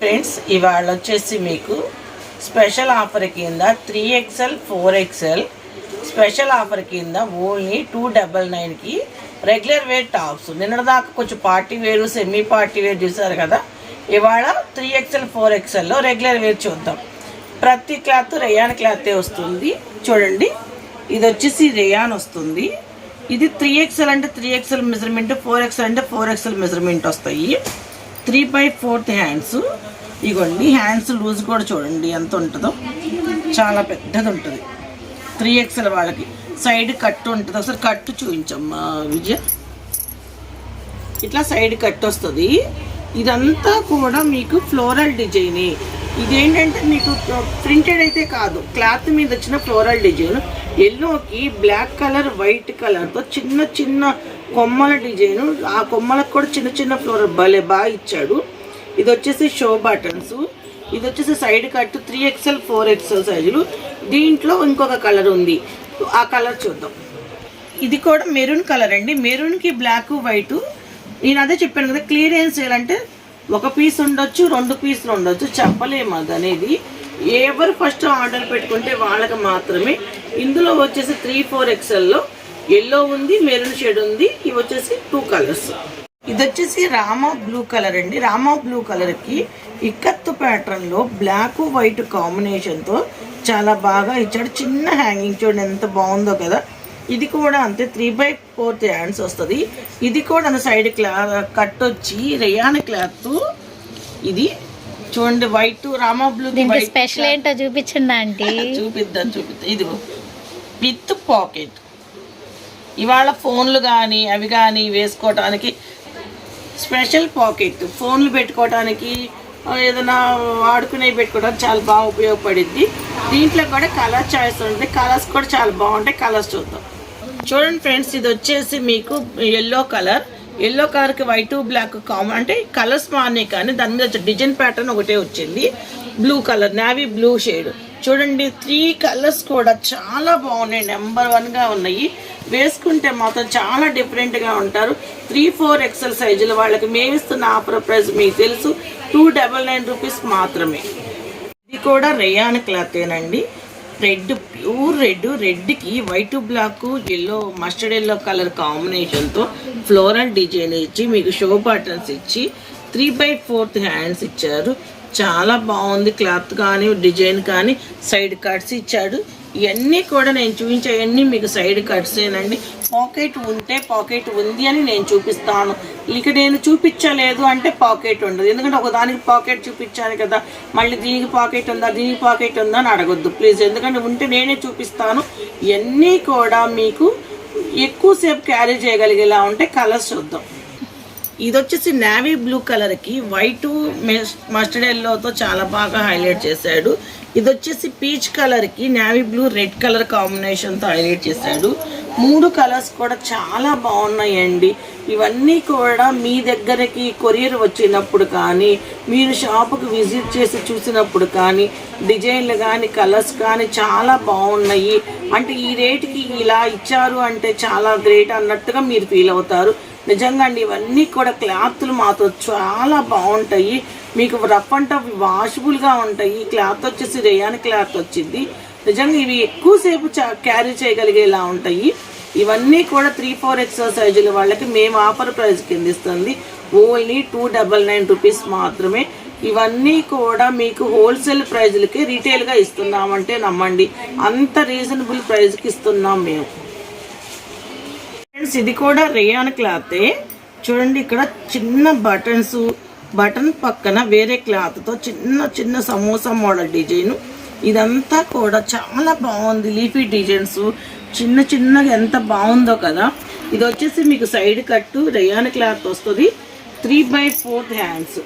Friends ఇవాళ వచ్చేసి మీకు స్పెషల్ ఆఫర్ కింద three XL four XL special offer కింద ఓన్లీ టూ డబల్ నైన్కి రెగ్యులర్ వేర్ టాప్స్ నిన్నటిదాకా కొంచెం పార్టీ వేరు సెమీ పార్టీ వేర్ చూసారు కదా. ఇవాళ త్రీ ఎక్స్ఎల్ ఫోర్ ఎక్స్ఎల్లో రెగ్యులర్ వేర్ చూద్దాం. ప్రతి క్లాత్ రేయాన్ క్లాతే వస్తుంది. చూడండి ఇది వచ్చేసి రేయాన్ వస్తుంది. ఇది త్రీ ఎక్స్ఎల్ అంటే three XL measurement four XL అంటే ఫోర్ ఎక్స్ఎల్ మెజర్మెంట్ వస్తాయి. త్రీ బై ఫోర్త్ హ్యాండ్స్ ఇగోండి హ్యాండ్స్ లూజ్ కూడా చూడండి ఎంత ఉంటుందో. చాలా పెద్దది ఉంటుంది. త్రీ ఎక్స్ఎల్ వాళ్ళకి. సైడ్ కట్ ఉంటుంది. ఒకసారి కట్ చూపించమ్మా విజయ. ఇట్లా సైడ్ కట్ వస్తుంది. ఇదంతా కూడా మీకు ఫ్లోరల్ డిజైనే ఇదేంటంటే మీకు ప్రింటెడ్ అయితే కాదు. క్లాత్ మీద వచ్చిన ఫ్లోరల్ డిజైన్ ఎల్లోకి బ్లాక్ కలర్ వైట్ కలర్తో చిన్న చిన్న కొమ్మల డిజైన్ ఆ కొమ్మలకు కూడా చిన్న చిన్న ఫ్లోరల్ భలే బాగా ఇచ్చాడు. ఇది వచ్చేసి షో బటన్స్. ఇది వచ్చేసి side cut three XL four XL సైజులు. దీంట్లో ఇంకొక కలర్ ఉంది. ఆ కలర్ చూద్దాం. ఇది కూడా మెరూన్ కలర్ అండి. మెరూన్కి బ్లాక్ వైటు. నేను అదే చెప్పాను కదా క్లియరెన్స్ చేయాలంటే ఒక పీస్ ఉండొచ్చు రెండు పీసులు ఉండొచ్చు. చెప్పలేము అది అనేది ఎవరు ఫస్ట్ ఆర్డర్ పెట్టుకుంటే వాళ్ళకి మాత్రమే. ఇందులో వచ్చేసి త్రీ ఫోర్ ఎక్స్ఎల్లో ఎల్లో ఉంది మెరూన్ షేడ్ ఉంది. ఇవి వచ్చేసి టూ కలర్స్. ఇది వచ్చేసి రామా బ్లూ కలర్ అండి. రామా బ్లూ కలర్కి ఇక్కత్తు ప్యాటర్న్లో బ్లాక్ వైట్ కాంబినేషన్తో చాలా బాగా ఇచ్చాడు. చిన్న హ్యాంగింగ్ చూడండి ఎంత బాగుందో కదా. ఇది కూడా అంతే త్రీ బై ఫోర్త్ హ్యాండ్స్ వస్తుంది. ఇది కూడా సైడ్ క్లా కట్ వచ్చి రేయాన్ క్లాత్ ఇది చూడండి వైట్ రామా బ్లూ స్పెషల్ ఏంటో చూపించండి ఆంటీ. చూపిద్దాం చూపిద్దాం. ఇది విత్ పాకెట్ ఇవాళ ఫోన్లు కానీ అవి కానీ వేసుకోవటానికి స్పెషల్ పాకెట్. ఫోన్లు పెట్టుకోవటానికి ఏదైనా వాడుకునేవి పెట్టుకోవడానికి చాలా బాగా ఉపయోగపడిద్ది. దీంట్లో కూడా కలర్ చాయిస్ ఉంది కలర్స్ కూడా చాలా బాగుంటాయి. కలర్స్ చూద్దాం. చూడండి ఫ్రెండ్స్ ఇది వచ్చేసి మీకు ఎల్లో కలర్ ఎల్లో కలర్కి వైట్ బ్లాక్ కామన్ అంటే కలర్స్ మారినాయి కానీ దాని మీద డిజైన్ ప్యాటర్న్ ఒకటే వచ్చింది. Blue colour navy blue shade చూడండి త్రీ కలర్స్ కూడా చాలా బాగున్నాయి. నెంబర్ వన్గా ఉన్నాయి. వేసుకుంటే మాత్రం చాలా డిఫరెంట్గా ఉంటారు. త్రీ ఫోర్ ఎక్సెల్ సైజులు వాళ్ళకి మేమిస్తున్న ఆఫర్ ప్రైస్ మీకు తెలుసు. టూ డబల్ నైన్ రూపీస్ మాత్రమే. ఇది కూడా రేయాన్ క్లాతేనండి red pure red రెడ్కి white black yellow mustard yellow colour కాంబినేషన్తో ఫ్లోరల్ డిజైన్ ఇచ్చి మీకు షో బటన్స్ ఇచ్చి త్రీ బై ఫోర్త్ హ్యాండ్స్ ఇచ్చారు. చాలా బాగుంది క్లాత్ కానీ డిజైన్ కానీ. సైడ్ కట్స్ ఇచ్చాడు. ఇవన్నీ కూడా నేను చూపించేవన్నీ మీకు సైడ్ కట్సేనండి పాకెట్ ఉంటే పాకెట్ ఉంది అని నేను చూపిస్తాను. ఇక నేను చూపించలేదు అంటే పాకెట్ ఉండదు. ఎందుకంటే ఒకదానికి పాకెట్ చూపించాను కదా మళ్ళీ దీనికి పాకెట్ ఉందా దీనికి పాకెట్ ఉందా అని అడగొద్దు. ప్లీజ్ ఎందుకంటే ఉంటే నేనే చూపిస్తాను. ఇవన్నీ కూడా మీకు ఎక్కువసేపు క్యారీ చేయగలిగేలా ఉంటే కలర్స్ చూద్దాం. ఇది వచ్చేసి నావీ బ్లూ కలర్కి వైట్ మస్టర్డ్ ఎల్లోతో చాలా బాగా హైలైట్ చేశాడు. ఇది వచ్చేసి పీచ్ కలర్కి నావీ బ్లూ రెడ్ కలర్ కాంబినేషన్తో హైలైట్ చేశాడు. మూడు కలర్స్ కూడా చాలా బాగున్నాయండి. ఇవన్నీ కూడా మీ దగ్గరకి కొరియర్ వచ్చినప్పుడు కానీ మీరు షాపుకి విజిట్ చేసి చూసినప్పుడు కానీ డిజైన్లు కానీ కలర్స్ కానీ చాలా బాగున్నాయి. అంటే ఈ రేటుకి ఇలా ఇచ్చారు అంటే చాలా గ్రేట్ అన్నట్టుగా మీరు ఫీల్ అవుతారు. నిజంగా అండి ఇవన్నీ కూడా క్లాత్లు మాత్రం చాలా బాగుంటాయి. మీకు రఫ్ అండ్ టఫ్ వాషబుల్గా ఉంటాయి. ఈ క్లాత్ వచ్చేసి రేయాన్ క్లాత్ వచ్చింది. నిజంగా ఇవి ఎక్కువసేపు చా- క్యారీ చేయగలిగేలా ఉంటాయి. ఇవన్నీ కూడా త్రీ ఫోర్ ఎక్సెల్ సైజుల వాళ్ళకి మేము ఆఫర్ ప్రైస్ కింద ఇస్తుంది. Only two double nine rupees మాత్రమే. ఇవన్నీ కూడా మీకు హోల్సేల్ ప్రైజులకి రీటైల్గా ఇస్తున్నామంటే నమ్మండి. అంత రీజనబుల్ ప్రైజ్కి ఇస్తున్నాం మేము. ఫ్రెండ్స్ ఇది కూడా రేయాన్ క్లాతే. చూడండి ఇక్కడ చిన్న బటన్స్ బటన్ పక్కన వేరే క్లాత్తో చిన్న చిన్న సమోసా మోడల్ డిజైన్. ఇదంతా కూడా చాలా బాగుంది లీఫీ డిజైన్స్. చిన్న చిన్నగా ఎంత బాగుందో కదా. ఇది వచ్చేసి మీకు సైడ్ కట్టు రేయాన్ క్లాత్ వస్తుంది. Three by fourth hands.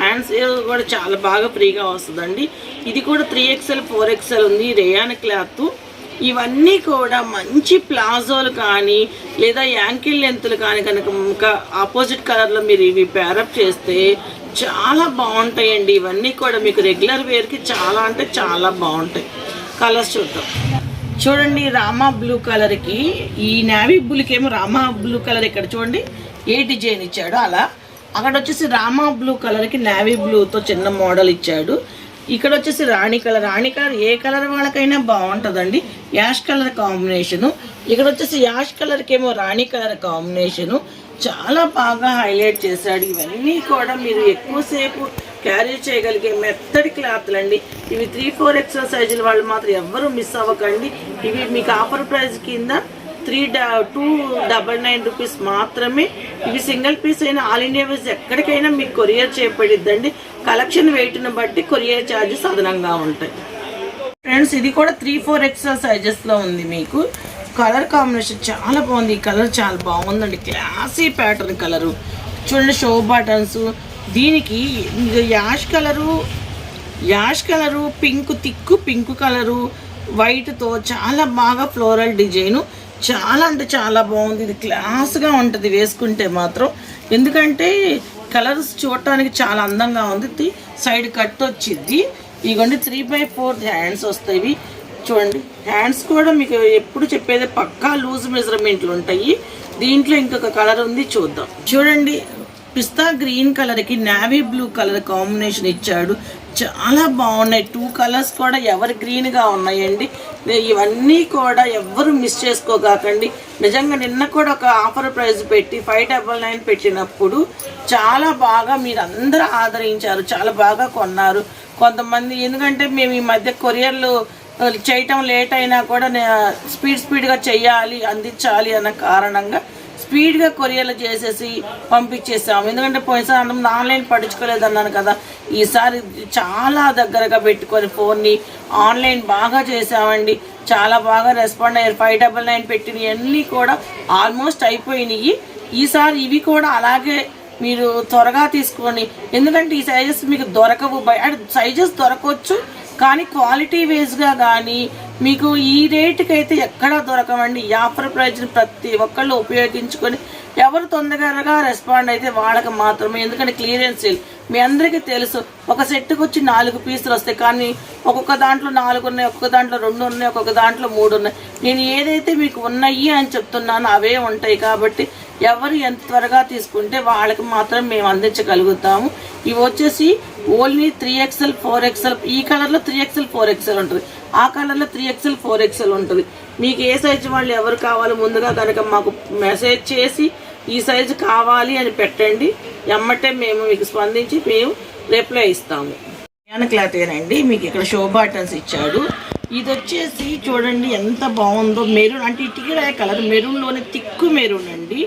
Hands కూడా చాలా బాగా ఫ్రీగా వస్తుందండి. ఇది కూడా త్రీ ఎక్స్ఎల్ ఫోర్ ఎక్స్ఎల్ ఉంది రేయాన్ క్లాత్. ఇవన్నీ కూడా మంచి ప్లాజోలు కానీ లేదా యాంకిల్ లెంత్లు కానీ కనుక ఇంకా ఆపోజిట్ కలర్లో మీరు ఇవి ప్యారప్ చేస్తే చాలా బాగుంటాయండి. ఇవన్నీ కూడా మీకు రెగ్యులర్ వేర్కి చాలా అంటే చాలా బాగుంటాయి. కలర్స్ చూద్దాం. చూడండి రామా బ్లూ కలర్కి ఈ నావీ బ్లూకేమో రామా బ్లూ కలర్ ఇక్కడ చూడండి. ఏ డిజైన్ ఇచ్చాడో అలా. అక్కడ వచ్చేసి రామా బ్లూ కలర్కి నావీ బ్లూతో చిన్న మోడల్ ఇచ్చాడు. ఇక్కడ వచ్చేసి రాణి కలర్. రాణి కలర్ ఏ కలర్ వాళ్ళకైనా బాగుంటుందండి యాష్ కలర్ కాంబినేషను. ఇక్కడ వచ్చేసి యాష్ కలర్కి ఏమో రాణి కలర్ కాంబినేషను. చాలా బాగా హైలైట్ చేశాడు. ఇవన్నీ కూడా మీరు ఎక్కువసేపు క్యారీ చేయగలిగే మెత్తడి క్లాత్లు అండి ఇవి త్రీ ఫోర్ ఎక్సర్సైజుల వాళ్ళు మాత్రం ఎవ్వరూ మిస్ అవ్వకండి. ఇవి మీకు ఆఫర్ ప్రైస్ కింద three two double nine rupees మాత్రమే. ఇవి సింగిల్ పీస్ అయినా ఆల్ ఇండియా వైజ్ ఎక్కడికైనా మీకు కొరియర్ చేయబడిద్దండి. కలెక్షన్ వెయిట్ను బట్టి కొరియర్ ఛార్జెస్ అదనంగా ఉంటాయి. ఫ్రెండ్స్ ఇది కూడా త్రీ ఫోర్ ఎక్స్ట్రా సైజెస్లో ఉంది మీకు. కలర్ కాంబినేషన్ చాలా బాగుంది. ఈ కలర్ చాలా బాగుందండి. Classy pattern colour. చూడండి షో బటన్స్. దీనికి ash colour ash colour pink thick pink colour వైట్తో చాలా బాగా ఫ్లోరల్ డిజైను. చాలా అంటే చాలా బాగుంది. ఇది క్లాస్గా ఉంటుంది వేసుకుంటే మాత్రం. ఎందుకంటే కలర్స్ చూడటానికి చాలా అందంగా ఉంది. సైడ్ కట్ వచ్చింది. ఇగోండి త్రీ బై ఫోర్ హ్యాండ్స్ వస్తాయి. చూడండి. హ్యాండ్స్ కూడా మీకు ఎప్పుడు చెప్పేది పక్కా లూజ్ మెజర్మెంట్లు ఉంటాయి. దీంట్లో ఇంకొక కలర్ ఉంది. చూద్దాం. చూడండి. పిస్తా గ్రీన్ కలర్కి నావీ బ్లూ కలర్ కాంబినేషన్ ఇచ్చాడు. చాలా బాగున్నాయి. టూ కలర్స్ కూడా ఎవరు గ్రీన్గా ఉన్నాయండి. ఇవన్నీ కూడా ఎవ్వరు మిస్ చేసుకోకాకండి. నిజంగా నిన్న కూడా ఒక ఆఫర్ ప్రైస్ పెట్టి ఫైవ్ డబల్ నైన్ పెట్టినప్పుడు చాలా బాగా మీరు అందరూ ఆదరించారు చాలా బాగా కొన్నారు. కొంతమంది ఎందుకంటే మేము ఈ మధ్య కొరియర్లు చేయటం లేట్ అయినా కూడా స్పీడ్ స్పీడ్గా చెయ్యాలి అందించాలి అన్న కారణంగా స్పీడ్గా కొరియర్లు చేసేసి పంపించేసాము. ఎందుకంటే పోయినసారి అంత ఆన్లైన్ పట్టించుకోలేదు అన్నాను కదా. ఈసారి చాలా దగ్గరగా పెట్టుకొని ఫోన్ని ఆన్లైన్ బాగా చేసామండి. చాలా బాగా రెస్పాండ్ అయ్యారు. ఫైవ్ డబల్ నైన్ పెట్టినవి అన్నీ కూడా ఆల్మోస్ట్ అయిపోయినాయి. ఈసారి ఇవి కూడా అలాగే మీరు త్వరగా తీసుకొని ఎందుకంటే ఈ సైజెస్ మీకు దొరకవు. బయట సైజెస్ దొరకవచ్చు కానీ క్వాలిటీ వేస్గా కానీ మీకు ఈ రేటుకి అయితే ఎక్కడా దొరకవండి. ఈ ఆఫర్ ప్రైజ్ని ప్రతి ఒక్కళ్ళు ఉపయోగించుకొని ఎవరు తొందరగా రెస్పాండ్ అయితే వాళ్ళకి మాత్రమే. ఎందుకంటే క్లియరెన్స్ సేల్ మీ అందరికీ తెలుసు ఒక సెట్కి వచ్చి నాలుగు పీసులు వస్తాయి. కానీ ఒక్కొక్క దాంట్లో నాలుగు ఉన్నాయి ఒక్కొక్క దాంట్లో రెండు ఉన్నాయి ఒక్కొక్క దాంట్లో మూడు ఉన్నాయి. నేను ఏదైతే మీకు ఉన్నాయి అని చెప్తున్నానో అవే ఉంటాయి కాబట్టి ఎవరు ఎంత త్వరగా తీసుకుంటే వాళ్ళకి మాత్రం మేము అందించగలుగుతాము. ఇవి వచ్చేసి only three XL four XL ఈ కలర్లో త్రీ ఎక్స్ఎల్ ఫోర్ ఎక్స్ఎల్ ఉంటుంది. ఆ కలర్లో త్రీ ఎక్స్ఎల్ ఫోర్ ఎక్స్ఎల్ ఉంటుంది. మీకు ఏ సైజు వాళ్ళు ఎవరు కావాలో ముందుగా కనుక మాకు మెసేజ్ చేసి ఈ సైజు కావాలి అని పెట్టండి. ఎమ్మటే మేము మీకు స్పందించి మేము రిప్లై ఇస్తాము. క్లాత్ ఏనండి మీకు ఇక్కడ షో బాటన్స్ ఇచ్చాడు. ఇది వచ్చేసి చూడండి ఎంత బాగుందో మెరూన్ అంటే ఇటుకరాయ కలర్ మెరూన్లోనే తిక్కు మెరూన్ అండి.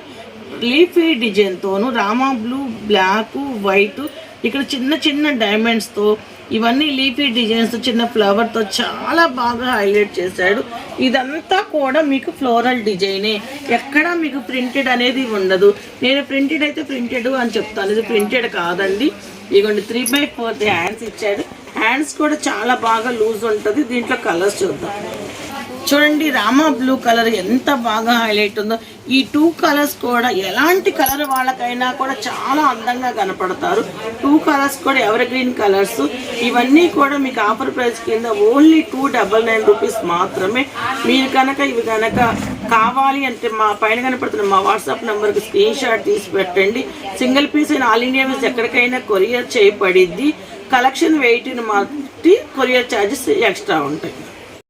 లీఫీ డిజైన్తోను రామా బ్లూ బ్లాక్ వైట్ ఇక్కడ చిన్న చిన్న డైమండ్స్తో ఇవన్నీ లీఫీ డిజైన్స్ చిన్న ఫ్లవర్తో చాలా బాగా హైలైట్ చేశాడు. ఇదంతా కూడా మీకు ఫ్లోరల్ డిజైనే. ఎక్కడా మీకు ప్రింటెడ్ అనేది ఉండదు. నేను ప్రింటెడ్ అయితే ప్రింటెడ్ అని చెప్తాను. ఇది ప్రింటెడ్ కాదండి. ఇదిగోండి త్రీ బై ఫోర్త్ హ్యాండ్స్ ఇచ్చాడు. హ్యాండ్స్ కూడా చాలా బాగా లూజ్ ఉంటుంది. దీంట్లో కలర్స్ చూద్దాం. చూడండి రామా బ్లూ కలర్ ఎంత బాగా హైలైట్ ఉందో. ఈ టూ కలర్స్ కూడా ఎలాంటి కలర్ వాళ్ళకైనా కూడా చాలా అందంగా కనపడతారు. టూ కలర్స్ కూడా ఎవర్ గ్రీన్ కలర్స్. ఇవన్నీ కూడా మీకు ఆఫర్ ప్రైస్ కింద only two double nine rupees మాత్రమే. మీరు కనుక ఇవి కనుక కావాలి అంటే మా పైన కనపడుతున్న మా వాట్సాప్ నెంబర్కి స్క్రీన్ షాట్ తీసి పెట్టండి. సింగిల్ పీస్ అయిన ఆల్ ఇండియా మీస్ ఎక్కడికైనా కొరియర్ చేయబడిద్ది. కలెక్షన్ వెయిట్ని బట్టి కొరియర్ ఛార్జెస్ ఎక్స్ట్రా ఉంటాయి.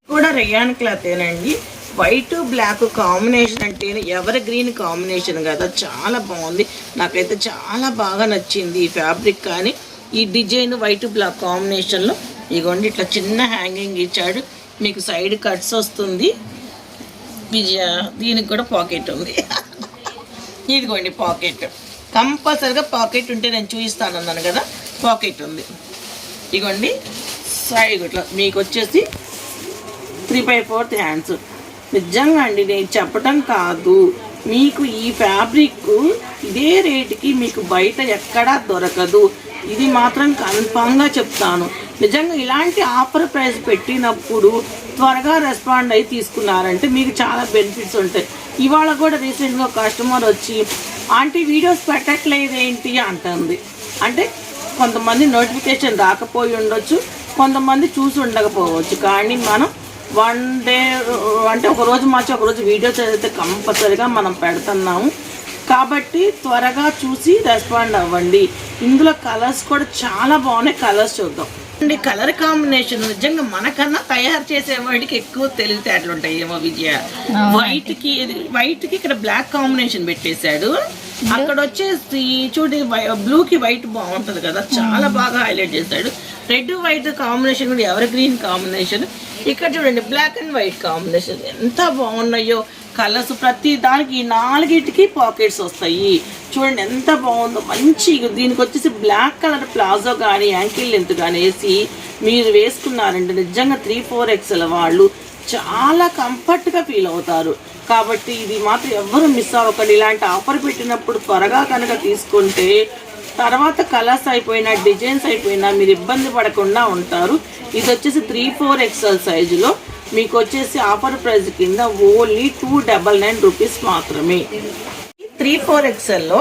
కూడా రయాన్ క్లాత్ ఏనండి. వైట్ బ్లాక్ కాంబినేషన్ అంటే ఎవర్ గ్రీన్ కాంబినేషన్ కదా. చాలా బాగుంది. నాకైతే చాలా బాగా నచ్చింది ఈ ఫ్యాబ్రిక్ కానీ ఈ డిజైన్ వైట్ బ్లాక్ కాంబినేషన్లో ఇగోండి ఇట్లా చిన్న హ్యాంగింగ్ ఇచ్చాడు. మీకు సైడ్ కట్స్ వస్తుంది. దీనికి కూడా పాకెట్ ఉంది. ఇదిగోండి పాకెట్ కంపల్సరిగా పాకెట్ ఉంటే నేను చూపిస్తాను అన్నాను కదా పాకెట్ ఉంది. ఇగోండి సైడ్ ఇట్లా మీకు వచ్చేసి త్రీ బై ఫోర్త్ హ్యాండ్స్ నిజంగా అండి నేను చెప్పటం కాదు. మీకు ఈ ఫ్యాబ్రిక్ ఇదే రేటుకి మీకు బయట ఎక్కడా దొరకదు. ఇది మాత్రం కన్ఫామ్గా చెప్తాను. నిజంగా ఇలాంటి ఆఫర్ ప్రైస్ పెట్టినప్పుడు త్వరగా రెస్పాండ్ అయ్యి తీసుకున్నారంటే మీకు చాలా బెనిఫిట్స్ ఉంటాయి. ఇవాళ కూడా రీసెంట్గా కస్టమర్ వచ్చి ఆంటీ వీడియోస్ పెట్టట్లేదు ఏంటి అంటుంది. అంటే కొంతమంది నోటిఫికేషన్ రాకపోయి ఉండొచ్చు కొంతమంది చూసి ఉండకపోవచ్చు. కానీ మనం వన్ డే అంటే ఒక రోజు మార్చి ఒక రోజు వీడియోస్ అయితే కంపల్సరీగా మనం పెడుతున్నాము. కాబట్టి త్వరగా చూసి రెస్పాండ్ అవ్వండి. ఇందులో కలర్స్ కూడా చాలా బాగున్నాయి. కలర్స్ చూద్దాం. అండి కలర్ కాంబినేషన్ నిజంగా మనకన్నా తయారు చేసే వాడికి ఎక్కువ తెలివితేటలు ఉంటాయి ఏమో విజయ. వైట్కి వైట్కి ఇక్కడ బ్లాక్ కాంబినేషన్ పెట్టేశాడు. అక్కడ వచ్చేసి చూడు బ్లూ కి వైట్ బాగుంటది కదా. చాలా బాగా హైలైట్ చేశాడు. రెడ్ వైట్ కాంబినేషన్ కూడా ఎవర్ గ్రీన్ కాంబినేషన్ ఇక్కడ చూడండి బ్లాక్ అండ్ వైట్ కాంబినేషన్ ఎంత బాగున్నాయో కలర్స్ ప్రతి దానికి నాలుగిటికి పాకెట్స్ వస్తాయి. చూడండి ఎంత బాగుందో మంచి దీనికి వచ్చేసి బ్లాక్ కలర్ ప్లాజో కానీ యాంకిల్ లెంత్ కానీ వేసి మీరు వేసుకున్నారంటే నిజంగా త్రీ ఫోర్ ఎక్స్ఎల్ వాళ్ళు చాలా కంఫర్ట్గా ఫీల్ అవుతారు. కాబట్టి ఇది మాత్రం ఎవ్వరూ మిస్ అవ్వకండి. ఇలాంటి ఆఫర్ పెట్టినప్పుడు త్వరగా కనుక తీసుకుంటే తర్వాత కలర్స్ అయిపోయినా డిజైన్స్ అయిపోయినా మీరు ఇబ్బంది పడకుండా ఉంటారు. ఇది వచ్చేసి త్రీ ఫోర్ ఎక్స్ఎల్ సైజులో మీకు వచ్చేసి ఆఫర్ ప్రైస్ కింద only two double nine rupees మాత్రమే. Three four ఎక్స్ఎల్లో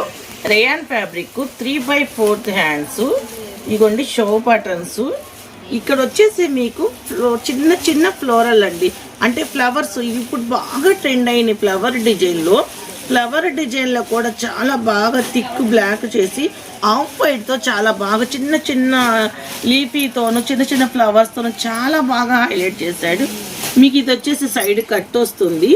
rayon fabric three by fourth hands ఇగోండి షో బటన్స్ ఇక్కడ వచ్చేసి మీకు చిన్న చిన్న ఫ్లోరల్ అండి. అంటే ఫ్లవర్స్ ఇప్పుడు బాగా ట్రెండ్ అయిన ఫ్లవర్ డిజైన్లో ఫ్లవర్ డిజైన్లో కూడా చాలా బాగా థిక్ బ్లాక్ చేసి ఆఫ్ వైట్తో చాలా బాగా చిన్న చిన్న లీపీతోను చిన్న చిన్న ఫ్లవర్స్తోను చాలా బాగా హైలైట్ చేశాడు. మీకు ఇది వచ్చేసి సైడ్ కట్ వస్తుంది.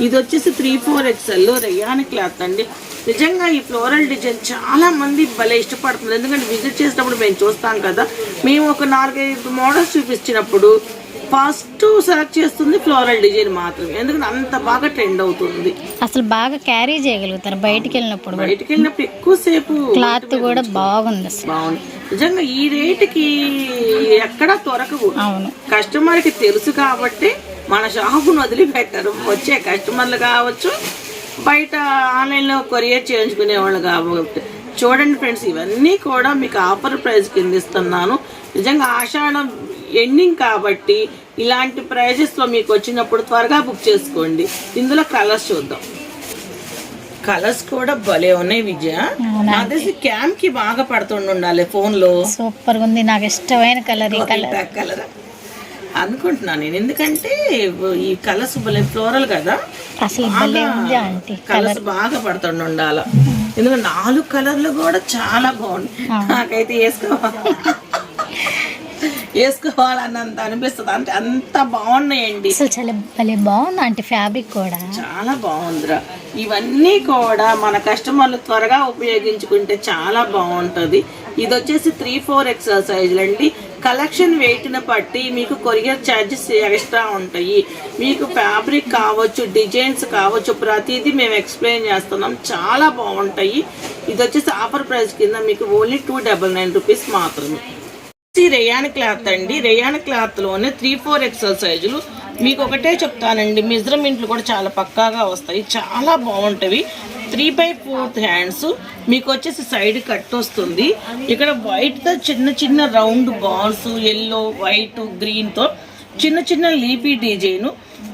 ఇది వచ్చేసి three four XL rayon cloth అండి. నిజంగా ఈ ఫ్లోరల్ డిజైన్ చాలా మంది భలే ఇష్టపడుతున్నారు. ఎందుకంటే విజిట్ చేసినప్పుడు మేము చూస్తాం కదా మేము ఒక నాలుగైదు మోడల్స్ చూపించినప్పుడు ఫస్ట్ సెలెక్ట్ చేస్తుంది ఫ్లోరల్ డిజైన్ మాత్రమే. ఎందుకంటే అంత బాగా ట్రెండ్ అవుతుంది. అసలు బాగా క్యారీ చేయగలుగుతారు బయటికి వెళ్ళినప్పుడు. బయటికి వెళ్ళినప్పుడు ఎక్కువసేపు క్లాత్ కూడా బాగుంది బాగుంది. నిజంగా ఈ రేటుకి ఎక్కడా దొరకవు. అవును. కస్టమర్కి తెలుసు కాబట్టి మన షాపును వదిలిపెట్టారు. వచ్చే కస్టమర్లు కావచ్చు బయట ఆన్లైన్లో కొరియర్ చేయించుకునే వాళ్ళు కాబట్టి చూడండి ఫ్రెండ్స్ ఇవన్నీ కూడా మీకు ఆఫర్ ప్రైస్ కింద ఇస్తున్నాను. నిజంగా ఆషాఢం ఎండింగ్ కాబట్టి ఇలాంటి ప్రైజెస్లో మీకు వచ్చినప్పుడు త్వరగా బుక్ చేసుకోండి. ఇందులో కలర్స్ చూద్దాం. కలర్స్ కూడా భలే ఉన్నాయి విజయ. తెలిసి క్యామ్కి బాగా పడుతుండి ఉండాలి ఫోన్లో. సూపర్ ఉంది నాకు ఇష్టమైన కలర్ ఈ కలర్ కలర్ అనుకుంటున్నాను నేను. ఎందుకంటే ఈ కలర్స్ భలే ఫ్లోరల్ కదా. కలర్స్ బాగా పడుతుండి ఉండాల. ఎందుకంటే నాలుగు కలర్లు కూడా చాలా బాగున్నాయి నాకైతే వేసుకోవాలి వేసుకోవాలన్నంత అనిపిస్తుంది. అంటే అంత బాగున్నాయండి. అసలు చాలా భలే బాగుంది ఆంటీ ఫ్యాబ్రిక్ కూడా. చాలా బాగుందిరా. ఇవన్నీ కూడా మన కస్టమర్లు త్వరగా ఉపయోగించుకుంటే చాలా బాగుంటుంది. ఇది వచ్చేసి త్రీ ఫోర్ ఎక్సెల్ సైజులు అండి. కలెక్షన్ వెయిట్ని బట్టి మీకు కొరియర్ ఛార్జెస్ ఎక్స్ట్రా ఉంటాయి. మీకు ఫ్యాబ్రిక్ కావచ్చు డిజైన్స్ కావచ్చు ప్రతిదీ మేము ఎక్స్ప్లెయిన్ చేస్తున్నాం. చాలా బాగుంటాయి. ఇది వచ్చేసి ఆఫర్ ప్రైస్ కింద మీకు only two double nine rupees మాత్రమే. ఇది రేయాన్ క్లాత్ అండి. రేయాన్ క్లాత్లోనే త్రీ ఫోర్ ఎక్స్ఎల్ సైజులు. మీకు ఒకటే చెప్తానండి మెజర్మెంట్లు కూడా చాలా పక్కాగా వస్తాయి. చాలా బాగుంటవి. Three by fourth hands. మీకు వచ్చేసి సైడ్ కట్ వస్తుంది. ఇక్కడ వైట్తో చిన్న చిన్న రౌండ్ బాల్స్ ఎల్లో వైట్ గ్రీన్తో చిన్న చిన్న లీపీ డిజైన్.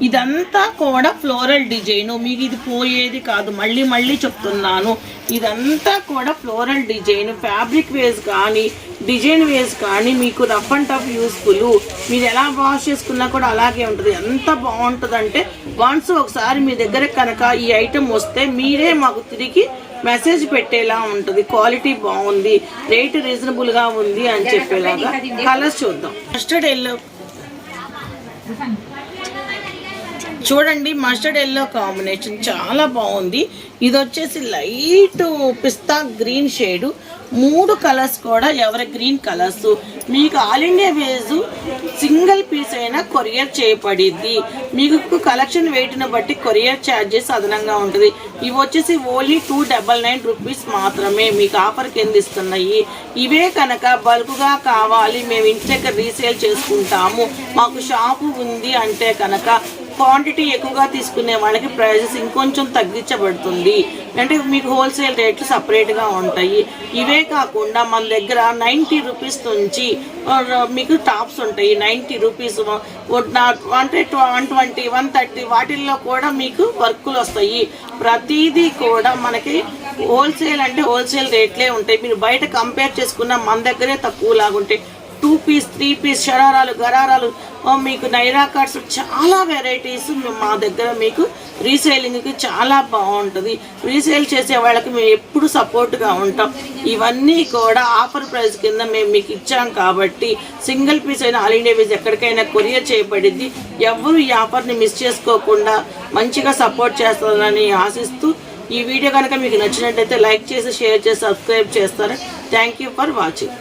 ఇదంతా కూడా ఫ్లోరల్ డిజైన్. మీకు ఇది పోయేది కాదు. మళ్ళీ మళ్ళీ చెప్తున్నాను. ఇదంతా కూడా ఫ్లోరల్ డిజైన్. ఫ్యాబ్రిక్ వేస్ కానీ డిజైన్ వేస్ కానీ మీకు రఫ్ అండ్ టఫ్ యూస్ఫుల్. మీరు ఎలా వాష్ చేసుకున్నా కూడా అలాగే ఉంటుంది. ఎంత బాగుంటుందంటే వన్స్ ఒకసారి మీ దగ్గర కనుక ఈ ఐటెం వస్తే మీరే మాకు తిరిగి మెసేజ్ పెట్టేలా ఉంటుంది. క్వాలిటీ బాగుంది. రేట్ రీజనబుల్గా ఉంది అని చెప్పేలాగా. కలర్స్ చూద్దాం. మస్టర్డ్ ఎల్లో చూడండి మస్టర్డ్ ఎల్లో కాంబినేషన్ చాలా బాగుంది. ఇది వచ్చేసి లైట్ పిస్తా గ్రీన్ షేడ్. మూడు కలర్స్ కూడా ఎవరి గ్రీన్ కలర్స్? మీకు all India wise single piece అయినా కొరియర్ చేయబడింది మీకు కలెక్షన్ వెయిట్ని బట్టి కొరియర్ ఛార్జెస్ అదనంగా ఉంటుంది. ఇవి వచ్చేసి only two double nine rupees మాత్రమే మీకు ఆఫర్ కింద ఇస్తున్నాయి? ఇవే కనుక బల్క్గా కావాలి మేము ఇంటి దగ్గర రీసేల్ చేసుకుంటాము మాకు షాపు ఉంది అంటే కనుక క్వాంటిటీ ఎక్కువగా తీసుకునే వాళ్ళకి ప్రైజెస్ ఇంకొంచెం తగ్గించబడుతుంది. అంటే మీకు హోల్సేల్ రేట్లు సపరేట్గా ఉంటాయి. ఇవే కాకుండా మన దగ్గర నైంటీ రూపీస్ నుంచి uh, మీకు టాప్స్ ఉంటాయి. నైంటీ రూపీస్ అంటే వన్ ట్వంటీ వన్ థర్టీ వాటిల్లో కూడా మీకు వర్కులు వస్తాయి. ప్రతిదీ కూడా మనకి హోల్సేల్ అంటే హోల్సేల్ రేట్లే ఉంటాయి. మీరు బయట కంపేర్ చేసుకున్న మన దగ్గరే తక్కువ లాగుంటాయి టూ పీస్ త్రీ పీస్ షరారాలు గరారాలు. మీకు నైరా కార్డ్స్ చాలా వెరైటీస్ మా దగ్గర. మీకు రీసేలింగ్కి చాలా బాగుంటుంది. రీసేల్ చేసే వాళ్ళకి మేము ఎప్పుడు సపోర్ట్గా ఉంటాం. ఇవన్నీ కూడా ఆఫర్ ప్రైస్ కింద మేము మీకు ఇచ్చాం కాబట్టి సింగిల్ పీస్ అయినా ఆల్ ఇండియా పీస్ ఎక్కడికైనా కొరియర్ చేయబడింది ఎవరు ఈ ఆఫర్ని మిస్ చేసుకోకుండా మంచిగా సపోర్ట్ చేస్తారని ఆశిస్తూ ఈ వీడియో కనుక మీకు నచ్చినట్టయితే లైక్ చేసి షేర్ చేసి సబ్స్క్రైబ్ చేస్తారు? Thank you for watching